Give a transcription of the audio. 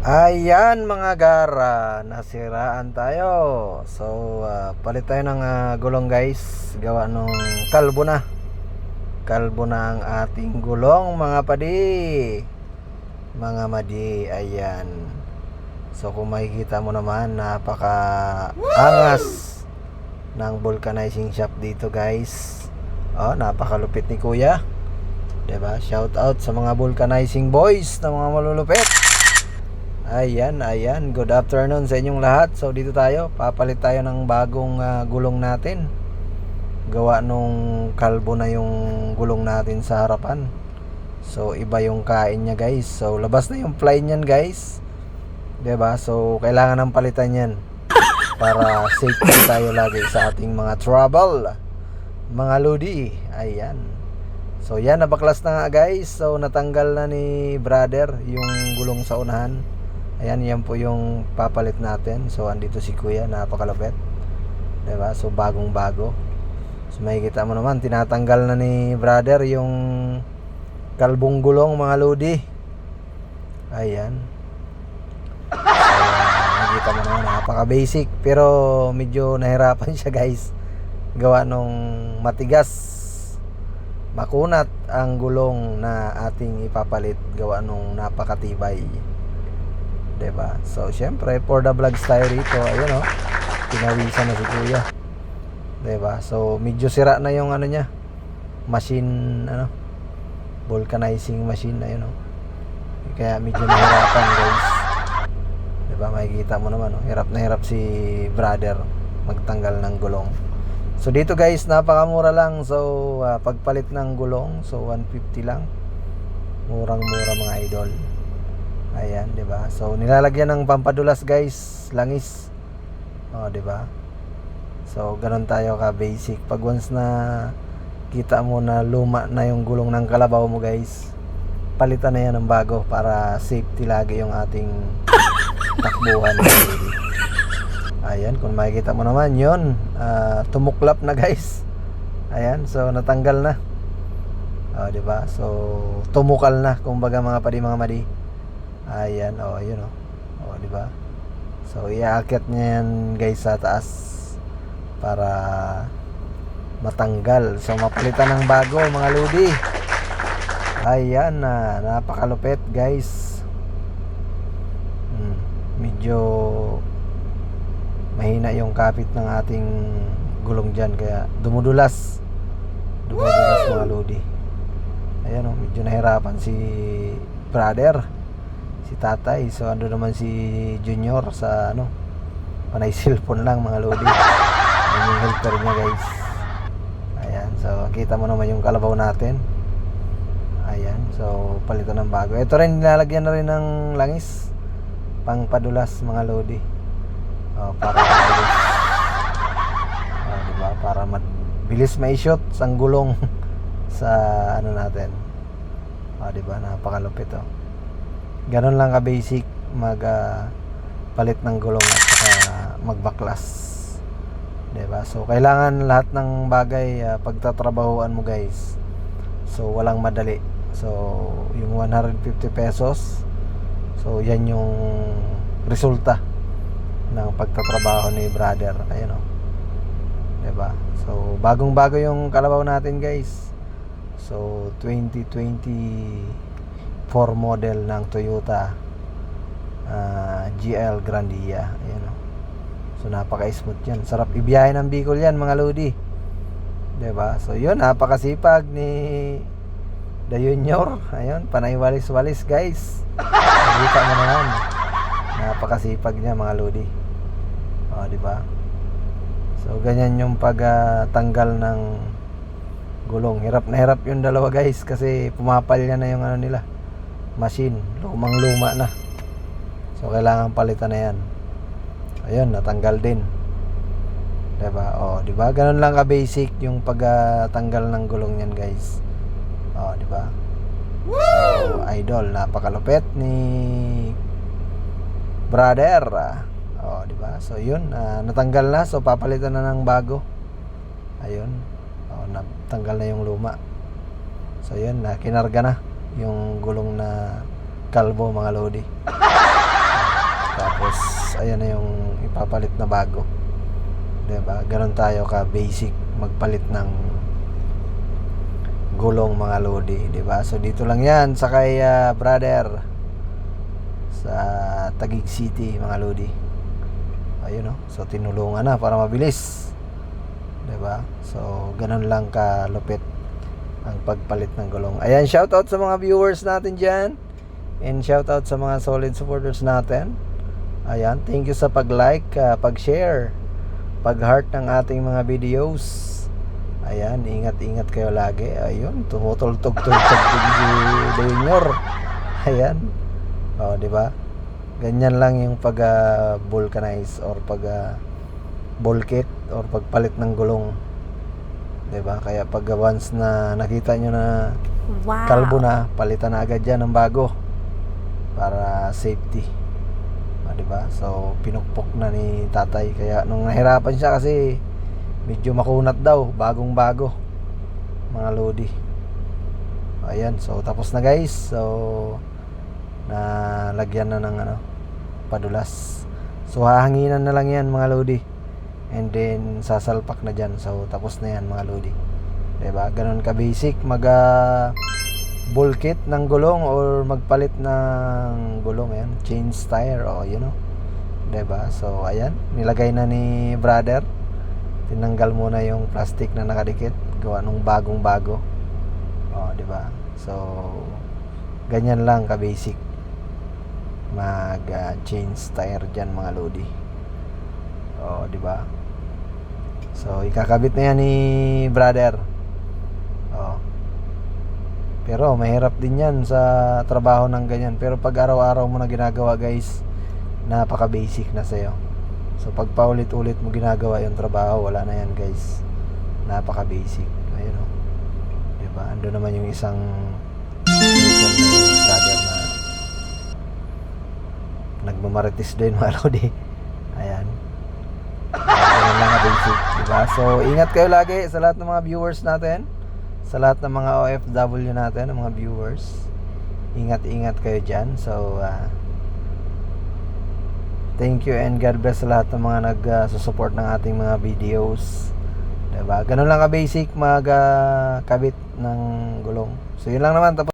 Ayan mga gara, nasiraan tayo. So, ah, palit tayo ng ah, gulong guys. Gawa nung kalbo na. Kalbo na ang ating gulong mga padi. Mga madi, ayan. So, kung makikita mo naman, napaka angas ng vulcanizing shop dito guys. Oh, napakalupit ni kuya. 'Di ba? Shout out sa mga vulcanizing boys na mga malulupit. Ayan, ayan. Good afternoon sa inyong lahat. So dito tayo, papalit tayo ng bagong ah, gulong natin. Gawa nung kalbo na yung gulong natin sa harapan. So iba yung kain niya, guys. So labas na yung fly niyan, guys. 'Di ba? So kailangan ng palitan 'yan para safety tayo lagi sa ating mga trouble. Mga lodi. Ayan. So yan, nabaklas na nga guys. So natanggal na ni brother yung gulong sa unahan. Ayan, yan po yung papalit natin. So andito si kuya, napakalapit. 'Di ba? So bagong bago. So makikita mo naman, tinatanggal na ni brother yung kalbong gulong mga lodi. Ayan. So, nakikita mo naman, napaka basic. Pero medyo nahirapan siya guys. Gawa nung matigas makunat ang gulong na ating ipapalit gawa nung napakatibay. Ba? So, syempre, for the vlogs tayo rito, ayun oh. Pinawisan na si Kuya. ba? So, medyo sira na yung ano niya. Machine ano? Vulcanizing machine ayun oh. Kaya medyo nahirapan, guys. ba? Makikita mo naman oh. Hirap na hirap si brother magtanggal ng gulong. So dito guys, napakamura lang. So ah, pagpalit ng gulong, so 150 lang. Murang-mura mga idol. Ayan, 'di ba? So nilalagyan ng pampadulas guys, langis. Oh, 'di ba? So ganun tayo ka basic. Pag once na kita mo na luma na yung gulong ng kalabaw mo guys, palitan na yan ng bago para safety lagi yung ating takbuhan. Ayan, kung makikita mo naman yon ah, tumuklap na guys. Ayan, so natanggal na. Oh, di ba? So tumukal na kumbaga mga padi mga madi. Ayan, oh, ayun oh. Oh, di ba? So iaakit niya yan guys sa taas para matanggal. So mapalitan ng bago mga lodi. Ayan na, napakalupit guys. Hmm, medyo mahina yung kapit ng ating gulong dyan kaya dumudulas dumudulas mga lodi ayan o medyo nahirapan si brother si tatay so ando naman si junior sa ano panay cellphone lang mga lodi ayan yung helper niya guys ayan so kita mo naman yung kalabaw natin ayan so palitan ng bago ito rin nilalagyan na rin ng langis pang padulas mga lodi Oh, para mabilis. Oh, diba? Para mabilis mai-shoot ang gulong sa ano natin. Oh, diba? Napakalupit oh. Ganon lang ka-basic mag ah, palit ng gulong at saka magbaklas. Diba? So, kailangan lahat ng bagay ah, pagtatrabahuan mo guys. So, walang madali. So, yung 150 pesos, so, yan yung resulta ng pagtatrabaho ni brother. Ayun oh. 'Di ba? So, bagong-bago yung kalabaw natin, guys. So, 2024 model ng Toyota ah, GL Grandia. Ayun oh. So, napaka-smooth 'yan. Sarap ibiyahe ng Bicol 'yan, mga lodi. 'Di ba? So, 'yun, napakasipag ni The Junior. Ayun, panay walis-walis, guys. Nakita mo naman. Napakasipag niya, mga lodi. Oh, di ba? So ganyan yung pagtanggal ng gulong. Hirap na hirap yung dalawa guys kasi pumapalya na yung ano nila. Machine, lumang luma na. So kailangan palitan na yan. Ayun, natanggal din. 'Di ba? Oh, 'di ba? Ganun lang ka basic yung pagtanggal ng gulong niyan, guys. Oh, 'di ba? So, idol, napakalupit ni brother. Oh, di ba? So, yun, ah, natanggal na. So, papalitan na ng bago. Ayun. Oh, natanggal na yung luma. So, yun, na kinarga na yung gulong na kalbo mga lodi. Tapos, ayan na yung ipapalit na bago. 'Di ba? Ganon tayo ka basic magpalit ng gulong mga lodi, 'di ba? So dito lang 'yan sa kay ah, brother sa Taguig City mga lodi. Ayun oh. So tinulungan na para mabilis. 'Di ba? So ganon lang ka lupit ang pagpalit ng gulong. Ayan, shoutout sa mga viewers natin diyan. And shoutout sa mga solid supporters natin. Ayan, thank you sa pag-like, ah, pag-share, pag-heart ng ating mga videos. Ayan, ingat-ingat kayo lagi. Ayun, tumutultog-tultog din si Junior. Ayan. Oh, di ba? Ganyan lang yung pag ah, vulcanize or pag ah, bulkit or pagpalit ng gulong. 'Di ba? Kaya pag once na nakita nyo na Wow. kalbo na, palitan na agad yan ng bago para safety. Ah, 'di ba? So pinukpok na ni tatay kaya nung nahirapan siya kasi medyo makunat daw, bagong bago. Mga lodi. Ayan, so tapos na guys. So na lagyan na ng ano padulas. So hahanginan na lang yan mga lodi. And then sasalpak na dyan. So tapos na yan mga lodi. 'Di ba? Ganun ka basic. Mag ah, bulkit ng gulong or magpalit ng gulong. Yan change tire o you know. 'di ba so ayan. Nilagay na ni brother. Tinanggal muna yung plastic na nakadikit. Gawa nung bagong bago. O 'di ba so ganyan lang ka basic. Mag ah, change tire diyan mga lodi. O 'di ba so ikakabit na yan ni brother o pero mahirap din yan sa trabaho ng ganyan. Pero pag araw-araw mo na ginagawa guys, napaka basic na sa'yo. So pag paulit-ulit mo ginagawa yung trabaho, wala na yan guys. Napaka basic. Ayun o. Diba? Ando naman yung isang isang brother na nagmamaritis din mga lodi. Ayan. Basic. Diba? So ingat kayo lagi sa lahat ng mga viewers natin sa lahat ng mga OFW natin, ng mga viewers. Ingat-ingat kayo dyan. So, ah, thank you and God bless sa lahat ng mga nag-support ng ating mga videos. Diba? Ganun lang ka-basic mag-kabit ng gulong. So, yun lang naman. Tapos